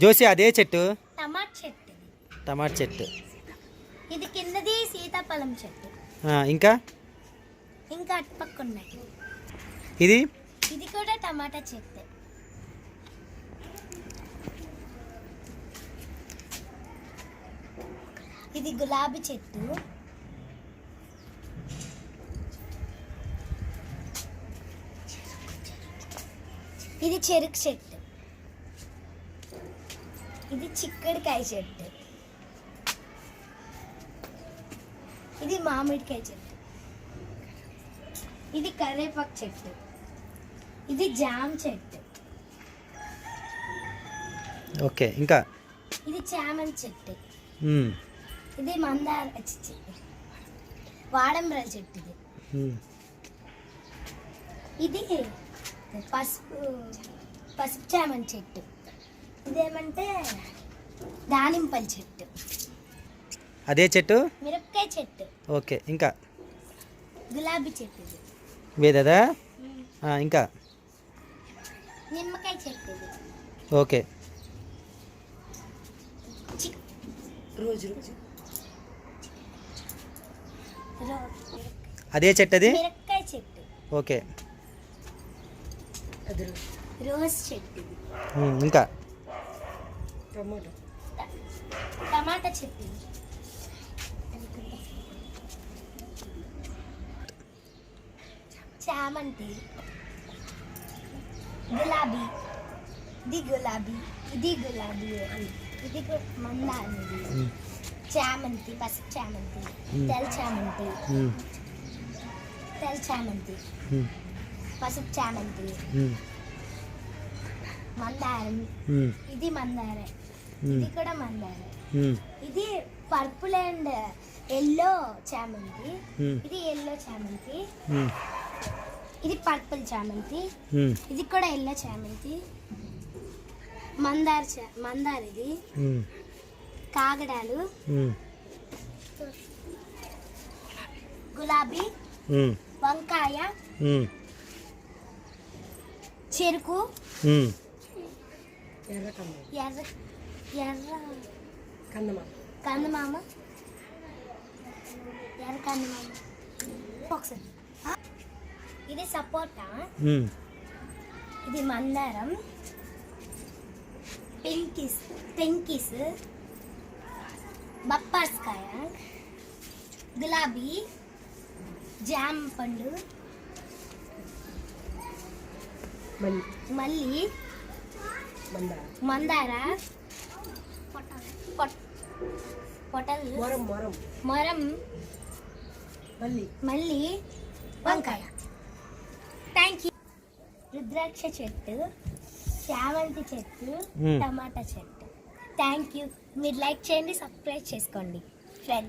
జోసి అదే చెట్టు? టమాట్ చెట్టు. టమాటా చెట్టు. ఇది కిందది సీతాఫలం చెట్టు. ఇంకా? ఇంకా అటుపక్క ఉన్నాయి ఇది? ఇది కూడా టమాటా చెట్టు. ఇది గులాబీ చెట్టు. ఇది చెరుకు చెట్టు. ఇది చిక్కడికాయ చెట్టు. ఇది మామిడికాయ చెట్టు. ఇది కరివేపాకు చెట్టు. ఇది జామ్ చెట్టు. ఓకే ఇంకా? ఇది చామంతి చెట్టు. ఇది మందార చి- వాడంబర చెట్టు ఇది. ఇది పసుపు పసుపు చామంతి చెట్టు. ఇదేమంటే దానింపల్ చెట్టు. అదే చెట్టు? మిరపకాయ చెట్టు. ఓకే ఇంకా? గులాబీ చెట్టు వేదదా? ఆ, ఇంకా? నిమ్మకాయ చెట్టు ఓకే. చి- రోజు రోజు. అదే చెట్టు అది మిరపకాయ చెట్టు. ఓకే. అది రోజు. రోజ్ చెట్టు ఇంకా? టమాటో టమాటా ఇది చామంతి గులాబీ ఇది గులాబీ ఇది గులాబీ ఇది గు- మందారం ఇది ఉమ్, చామంతి పసుపు చామంతి. తెల్ల చామంతి తెల్ల చామంతి పసుపు చామంతి మందారం ఇది మందారే ఇది కూడా మందారే ఇది పర్పుల్ అండ్ ఎల్లో చామంతి. ఇది ఎల్లో చామంతి. ఇది పర్పుల్ చామంతి. ఇది కూడా ఎల్లో చామంతి. మందార చా మందార ఇది. కాగడాలు. గులాబీ. వంకాయ. చెరుకు. ఎర్ర ఎర్ర ఎర్ర కందమా కందమామ ఎర్ర కందమామ ఒకసారి ఆ? ఇది సపోటా ఉమ్, ఇది మందారం పెంకిస్ పెంకిస్ బప్పాస్కాయ గులాబీ జామ పండు మల్లి మల్లి మందార మందార పొట్ పొటల్ మొరం మొరం. మొరం మల్లి మళ్ళీ వంకాయ. థ్యాంక్ యూ రుద్రాక్ష చెట్టు చామంతి చెట్టు మ్మ్. టమాటా చెట్టు. థ్యాంక్ యూ మీరు లైక్ చేయండి సబ్స్క్రైబ్ చేసుకోండి. ఫ్రెండ్